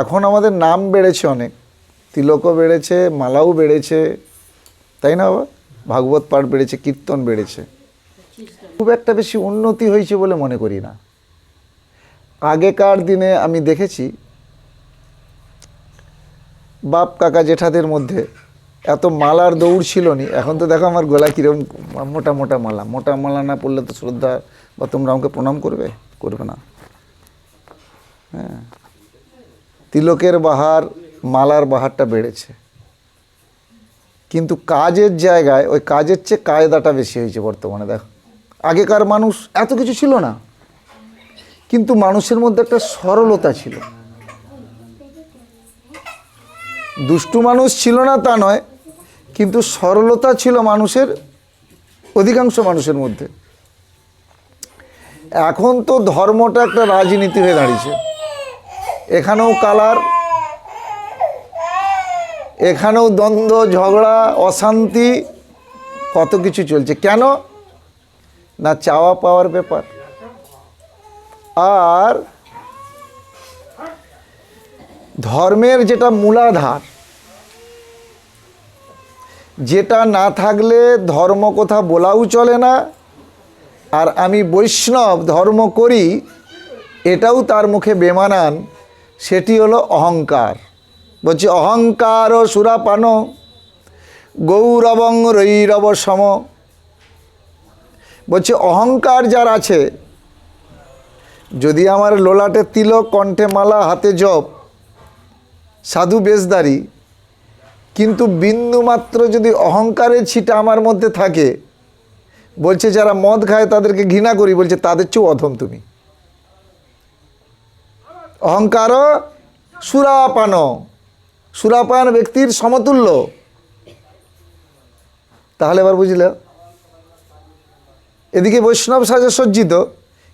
এখন আমাদের নাম বেড়েছে অনেক। তিলকও বেড়েছে, মালাও বেড়েছে, তাই না বাবা? ভাগবত পাঠ বেড়েছে, কীর্তন বেড়েছে। খুব একটা বেশি উন্নতি হয়েছে বলে মনে করি না। আগেকার দিনে আমি দেখেছি, বাপ কাকা জেঠাদের মধ্যে এত মালার দৌড় ছিল নি এখন তো দেখো আমার গলা কীরকম মোটা মোটা মালা। মোটা মালা না পড়লে তো শ্রদ্ধা বা তোমরা আমাকে প্রণাম করবে? করবে না। হ্যাঁ। তিলকের বাহার, মালার বাহারটা বেড়েছে। কিন্তু কাজের জায়গায়, ওই কাজের চেয়ে কায়দাটা বেশি হয়েছে বর্তমানে, দেখো। আগেকার মানুষ এত কিছু ছিল না, কিন্তু মানুষের মধ্যে একটা সরলতা ছিল। দুষ্টু মানুষ ছিল না তা নয়, কিন্তু সরলতা ছিল মানুষের, অধিকাংশ মানুষের মধ্যে। এখন তো ধর্মটা একটা রাজনীতি হয়ে দাঁড়িয়েছে। এখানেও কালার, এখানেও দ্বন্দ্ব, ঝগড়া, অশান্তি, কত কিছু চলছে। কেন? না চাওয়া পাওয়ার ব্যাপার। আর ধর্মের যেটা মূলাধার, যেটা না থাকলে ধর্ম কথা বলাও চলে না। আর আমি বৈষ্ণব, ধর্ম করি, এটাও তার মুখে বেমানান। সেটি হলো অহংকার। বলছি, অহংকার ও সুরাপান, গৌরবং রৈরব সম। বলছে, অহংকার যার আছে, যদি আমার লোলাটে তিলক, কণ্ঠে মালা, হাতে জপ, সাধু বেশদারি কিন্তু বিন্দুমাত্র যদি অহংকারের ছিটা আমার মধ্যে থাকে, বলছে, যারা মদ খায় তাদেরকে ঘৃণা করি, বলছে, তাদের চেয়েও অধম তুমি। অহংকার, সুরাপান। সুরাপান ব্যক্তির সমতুল্য। তাহলে এবার বুঝলে? এদিকে বৈষ্ণব সাজে সজ্জিত,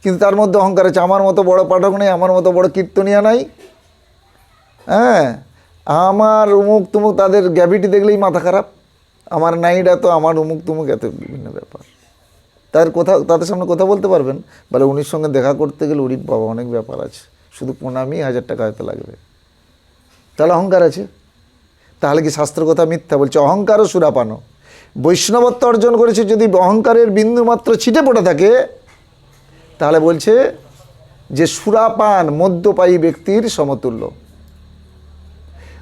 কিন্তু তার মধ্যে অহংকার আছে। আমার মতো বড় পাঠক নেই, আমার মতো বড় কীর্তনিয়া নাই। হ্যাঁ? আমার উমুক তুমুক তাদের গ্যাভিটি দেখলেই মাথা খারাপ। আমার নাইডা তো আমার উমুক তুমুক এত বিভিন্ন ব্যাপার। তার কথা তাদের সামনে কথা বলতে পারবেন? বলে উনির সঙ্গে দেখা করতে গেলে উড়ি বাবা অনেক ব্যাপার আছে। শুধু প্রণামই হাজার টাকা হয়তো লাগবে। তাহলে অহংকার আছে? তাহলে কি শাস্ত্র কথা মিথ্যা বলছে? অহংকার ও সুরাপানো বৈষ্ণবত্ব অর্জন করেছে, যদি অহংকারের বিন্দু মাত্র ছিটে পড়ে থাকে, তাহলে বলছে যে সুরাপান মদ্যপায়ী ব্যক্তির সমতুল্য।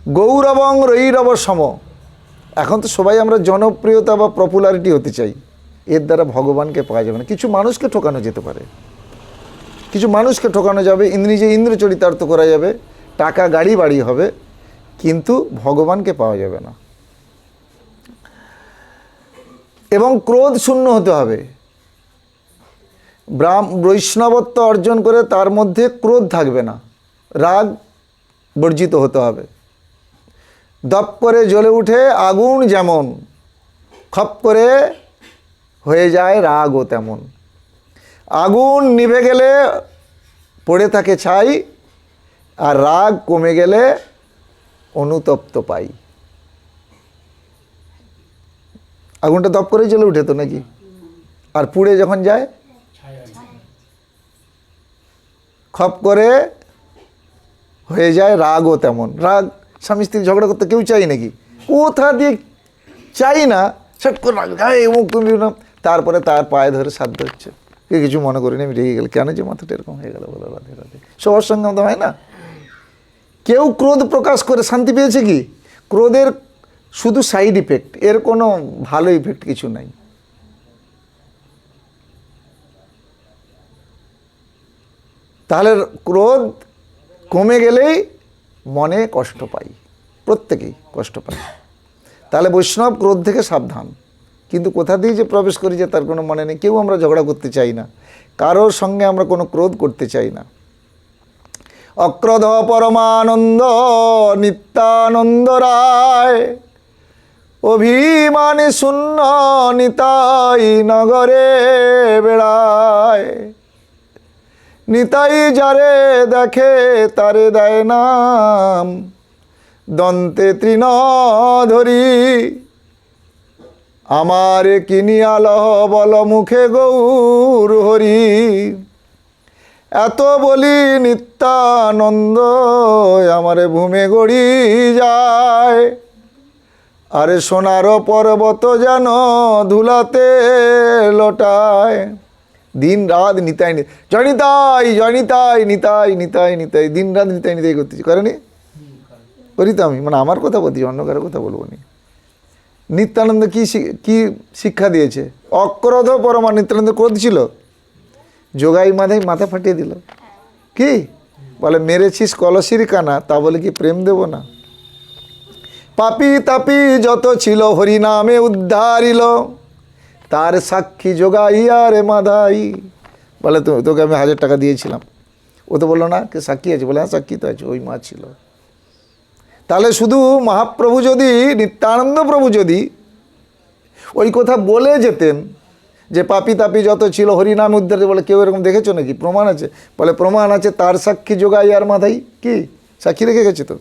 গৌরবং রৈরব সম। এখন তো সবাই আমরা জনপ্রিয়তা বা পপুলারিটি হতে চাই। এর দ্বারা ভগবানকে পাওয়া যাবে না। কিছু মানুষকে ঠকানো যেতে পারে। কিছু মানুষকে ঠকানো যাবে নিজে ইন্দ্র চরিতার্থ করা যাবে, টাকা, গাড়ি, বাড়ি হবে, কিন্তু ভগবানকে পাওয়া যাবে না। এবং ক্রোধ শূন্য হতে হবে। ব্রাহ্ম, বৈষ্ণবত্ব অর্জন করে তার মধ্যে ক্রোধ থাকবে না, রাগ বর্জিত হতে হবে। দপ করে জ্বলে উঠে আগুন যেমন, খপ করে হয়ে যায় রাগও তেমন। আগুন নিভে গেলে পড়ে থাকে ছাই, আর রাগ কমে গেলে অনুতপ্ত পাই। আগুনটা দপ করেই চলে উঠে তো নাকি? আর পুড়ে যখন যায়, খপ করে হয়ে যায় রাগও তেমন। রাগ, স্বামী স্ত্রী ঝগড়া করতে কেউ চাই নাকি? কোথা দিয়ে চাই না? সেট করে রাগ তুমি না। তারপরে তার পায়ে ধরে সাধ্য হচ্ছে। কিছু মনে করিনি, আমি রেগে গেল কেন যে মাথাটা এরকম হয়ে গেল? বলে, রাধে রাধে। সবার সঙ্গে আমাদের হয় না? কেউ ক্রোধ প্রকাশ করে শান্তি পেয়েছে কি? ক্রোধের শুধু সাইড ইফেক্ট এর কোনো ভালো ইফেক্ট কিছু নাই। তাহলে ক্রোধ কমে গেলেই মনে কষ্ট পাই, প্রত্যেকেই কষ্ট পাই। তাহলে বৈষ্ণব ক্রোধ থেকে সাবধান। কিন্তু কোথা দিয়ে যে প্রবেশ করি যে তার কোনো মনে নেই, কেউ আমরা ঝগড়া করতে চাই না। কারোর সঙ্গে আমরা কোনো ক্রোধ করতে চাই না। অক্রধ পরমানন্দ, নিত্যানন্দ রায়, অভিমানে শূন্য নিতাই নগরে বেড়ায়। নিতাই যারে দেখে তারে দেয় নাম, দন্তে তৃণ ধরি আমারে কিনিয়ালহ বল মুখে গৌর হরি? এত বলি নিত্যানন্দ আমারে ভূমে গড়ি যায়। আরে সোনার পর্বত যেন ধুলাতে লোটায়। দিন রাত নিতাই নি- জয় নিতাই নিতাই নিতাই নিতাই নিতাই। দিন রাত নিতাই নিতাই করতেছি। করেনি করি তো আমি। মানে আমার কথা বলছি অন্য কারও কথা বলব নি। নিত্যানন্দ কি কি শিক্ষা দিয়েছে? অক্রোধ পরমা নিত্যানন্দ ক্রোধ ছিল? যোগাই মাথায় মাথা ফাটিয়ে দিল। কি? বলে, মেরেছিস কলসির কানা, তা বলে কি প্রেম দেব না? পাপি তাপি যত ছিল হরিনামে উদ্ধারিল। তার সাক্ষী যোগাই রে মাধাই বলে, তো, তোকে আমি হাজার টাকা দিয়েছিলাম। ও তো বলল, না, কে সাক্ষী আছে? বলে হ্যাঁ সাক্ষী তো আছে, ওই মা ছিল। তাহলে শুধু মহাপ্রভু যদি, নিত্যানন্দ প্রভু যদি ওই কথা বলে যেতেন যে পাপি তাপি যত ছিল, হরিনাম উদ্ধারে বলে কেউ এরকম দেখেছ নাকি? প্রমাণ আছে। বলে প্রমাণ আছে তার সাক্ষী যোগাই আর মাথাই কি? সাক্ষী রেখে গেছে তো।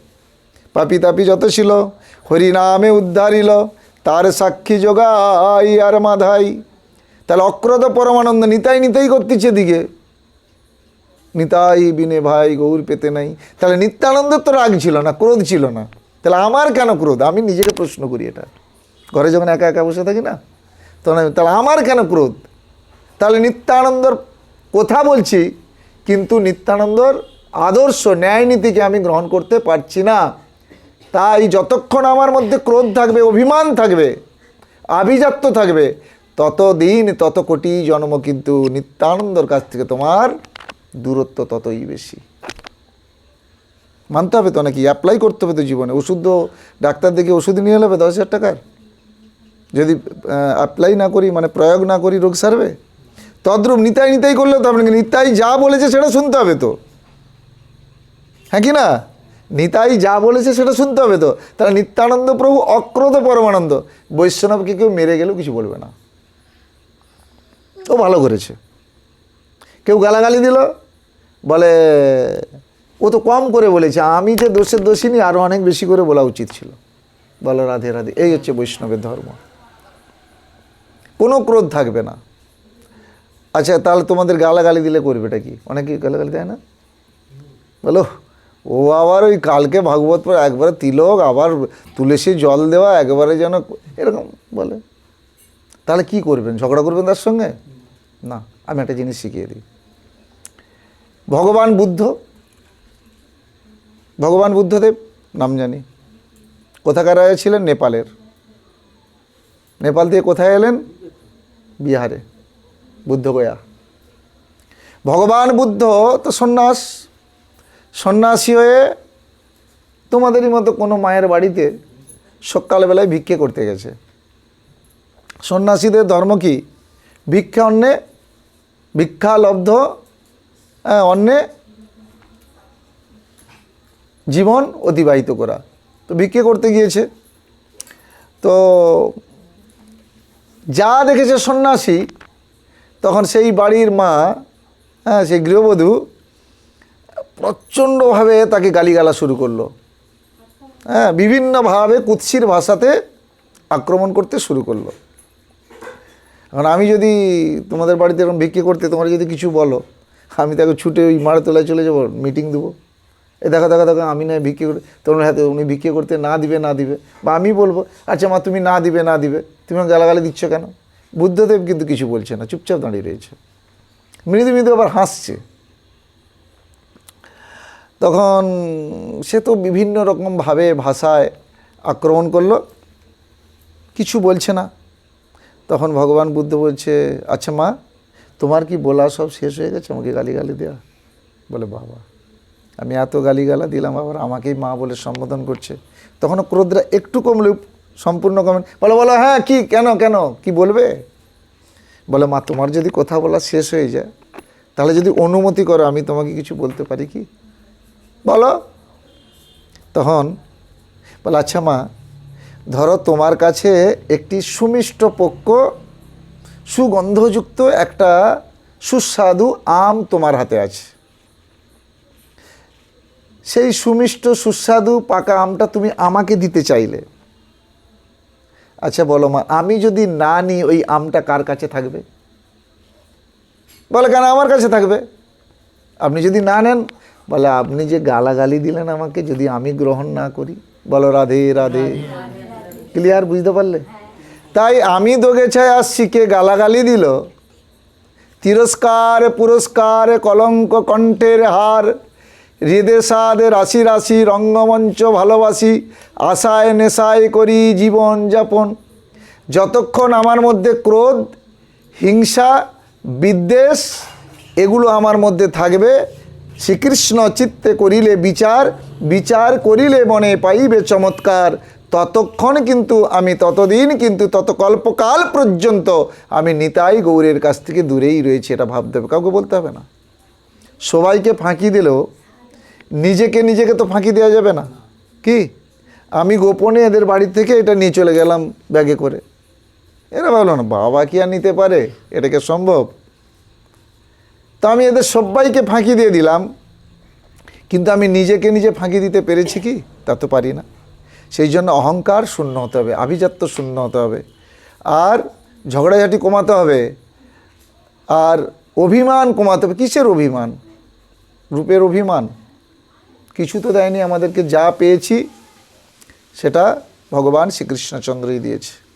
পাপি তাপি যত ছিল, হরিনামে উদ্ধারিল, তার সাক্ষী যোগাই আর মাধাই। তাহলে অক্রত পরমানন্দ নিতাই নিতাই করতেছে দিকে নিতাই বিনে ভাই, গৌর পেতে নাই। তাহলে নিত্যানন্দের তো রাগ ছিল না, ক্রোধ ছিল না। তাহলে আমার কেন ক্রোধ? আমি নিজেকে প্রশ্ন করি এটা। ঘরে যখন একা একা বসে থাকি না, তখন আমি তাহলে আমার কেন ক্রোধ? তাহলে নিত্যানন্দর কথা বলছি, কিন্তু নিত্যানন্দর আদর্শ ন্যায় নীতিকে আমি গ্রহণ করতে পারছি না। তাই যতক্ষণ আমার মধ্যে ক্রোধ থাকবে, অভিমান থাকবে, আভিজাত্য থাকবে, ততদিন তত কোটি জন্ম কিন্তু নিত্যানন্দর কাছ থেকে তোমার দূরত্ব ততই বেশি। মানতে হবে তো নাকি? অ্যাপ্লাই করতে হবে তো জীবনে। ওষুধ তো ডাক্তার দেখে ওষুধ নিয়ে নেবে দশ হাজার টাকার। যদি অ্যাপ্লাই না করি মানে প্রয়োগ না করি রোগ সারবে? তদ্রূপ নিতাই নিতাই করলেও তো আপনাকে নিতাই যা বলেছে সেটা শুনতে হবে তো। হ্যাঁ কি না? নিতাই যা বলেছে সেটা শুনতে হবে তো। তাহলে নিত্যানন্দ প্রভু অক্রোধ পরমানন্দ। বৈষ্ণবকে কেউ মেরে গেলেও কিছু বলবে না। ও ভালো করেছে। কেউ গালাগালি দিল। বলে, ও তো কম করে বলেছে, আমি যে দোষের দোষিনী আরও অনেক বেশি করে বলা উচিত ছিল। বলো, রাধে রাধে। এই হচ্ছে বৈষ্ণবের ধর্ম। কোনো ক্রোধ থাকবে না। আচ্ছা তাহলে তোমাদের গালাগালি দিলে করবেটা কি? অনেকে গালাগালি দেয় না? বলো, ও আবার ওই কালকে ভাগবত পর একবারে তিলক, আবার তুলসী জল দেওয়া, একবারে যেন এরকম বলে। তাহলে কি করবেন? ঝগড়া করবেন তার সঙ্গে? না, আমি একটা জিনিস শিখিয়ে দিই। ভগবান বুদ্ধ। ভগবান বুদ্ধদেব, নাম জানি। কোথাকার রাজা ছিলেন? নেপালের। নেপাল থেকে কোথায় এলেন? বিহারে বুদ্ধগয়া ভগবান বুদ্ধ, তো সন্ন্যাস। সন্ন্যাসী হয়ে তোমাদেরই মতো কোনো মায়ের বাড়িতে সকালবেলায় ভিক্ষে করতে গেছে। সন্ন্যাসীদের ধর্ম কি? ভিক্ষা অন্নে ভিক্ষা লব্ধ হ্যাঁ, অন্নে জীবন অতিবাহিত করা। তো ভিক্ষে করতে গিয়েছে। তো যা দেখেছে সন্ন্যাসী তখন সেই বাড়ির মা হ্যাঁ সেই গৃহবধূ প্রচণ্ডভাবে তাকে গালিগালা শুরু করল। হ্যাঁ বিভিন্নভাবে কুৎসির ভাষাতে আক্রমণ করতে শুরু করল। এখন আমি যদি তোমাদের বাড়িতে এরকম ভিক্ষে করতে তোমরা যদি কিছু বলো আমি তাকে ছুটে ওই মারা তোলায় চলে যাব মিটিং দেবো। এ দেখা দেখা, দেখো, আমি না ভিক্ষে করে তোমার হাতে উনি ভিক্ষে করতে না দিবে না দিবে। বা আমি বলব আচ্ছা মা, তুমি না দিবে না দিবে। তুমি গালাগালি দিচ্ছ কেন? বুদ্ধদেব কিন্তু কিছু বলছে না, চুপচাপ দাঁড়িয়ে রয়েছে। মৃদু মৃদু আবার হাসছে। তখন সে তো বিভিন্ন রকমভাবে ভাষায় আক্রমণ করল। কিছু বলছে না। তখন ভগবান বুদ্ধ বলছে আচ্ছা মা তোমার কি বলা সব শেষ হয়ে গেছে? আমাকে গালিগালি দেওয়া বলে, বাবা, আমি এত গালিগালা দিলাম, আবার আমাকেই মা বলে সম্বোধন করছে। তখনও ক্রোধরা একটু কমলে সম্পূর্ণ কমেন বলে, বলো হ্যাঁ কি, কেন কেন, কি বলবে? বলে, মা, তোমার যদি কথা বলা শেষ হয়ে যায়, তাহলে যদি অনুমতি করো, আমি তোমাকে কিছু বলতে পারি কি? বলো। তখন বলে আচ্ছা মা, ধরো তোমার কাছে একটি সুমিষ্ট পক্ষ সুগন্ধযুক্ত একটা সুস্বাদু আম তোমার হাতে আছে। সেই সুমিষ্ট সুস্বাদু পাকা আমটা তুমি আমাকে দিতে চাইলে। আচ্ছা বলো মা আমি যদি না নিই ওই আমটা কার কাছে থাকবে? বলে কেন আমার কাছে থাকবে? আপনি যদি না নেন বলে আপনি যে গালাগালি দিলেন আমাকে যদি আমি গ্রহণ না করি। বলো রাধে রাধে। ক্লিয়ার বুঝতে পারলে? তাই আমি দোগেছায় আসছি কে গালাগালি দিল। তিরস্কার, পুরস্কার, কলঙ্ক, কণ্ঠের হার, হৃদে সাদে রাশি রাশি, রঙ্গমঞ্চ ভালোবাসি, আশায় নেশায় করি জীবন যাপন। যতক্ষণ আমার মধ্যে ক্রোধ, হিংসা, বিদ্বেষ, এগুলো আমার মধ্যে থাকবে, শ্রীকৃষ্ণ চিত্তে করিলে বিচার বিচার করিলে মনে পাইবে চমৎকার। ততক্ষণ কিন্তু আমি ততদিন কিন্তু তত কল্পকাল পর্যন্ত আমি নিতাই গৌরের কাছ থেকে দূরেই রয়েছি, এটা ভাবতে হবে। কাউকে বলতে হবে না। সবাইকে ফাঁকি দিলেও নিজেকে নিজেকে তো ফাঁকি দেওয়া যাবে না। কি? আমি গোপনে এদের বাড়ি থেকে এটা নিয়ে চলে গেলাম ব্যাগে করে। এরা ভাবলো, না, বাবা কি আর নিতে পারে? এটাকে সম্ভব? তো আমি এদের সবাইকে ফাঁকি দিয়ে দিলাম। কিন্তু আমি নিজেকে নিজে ফাঁকি দিতে পেরেছি কি? তা তো পারি না। সেই জন্য অহংকার শূন্য হতে হবে, আভিজাত্য শূন্য হতে হবে। আর ঝগড়াঝাটি কমাতে হবে, আর অভিমান কমাতে হবে। কিসের অভিমান? রূপের অভিমান। কিছু তো দেয়নি আমাদেরকে, যা পেয়েছি সেটা ভগবান শ্রীকৃষ্ণচন্দ্রই দিয়েছে।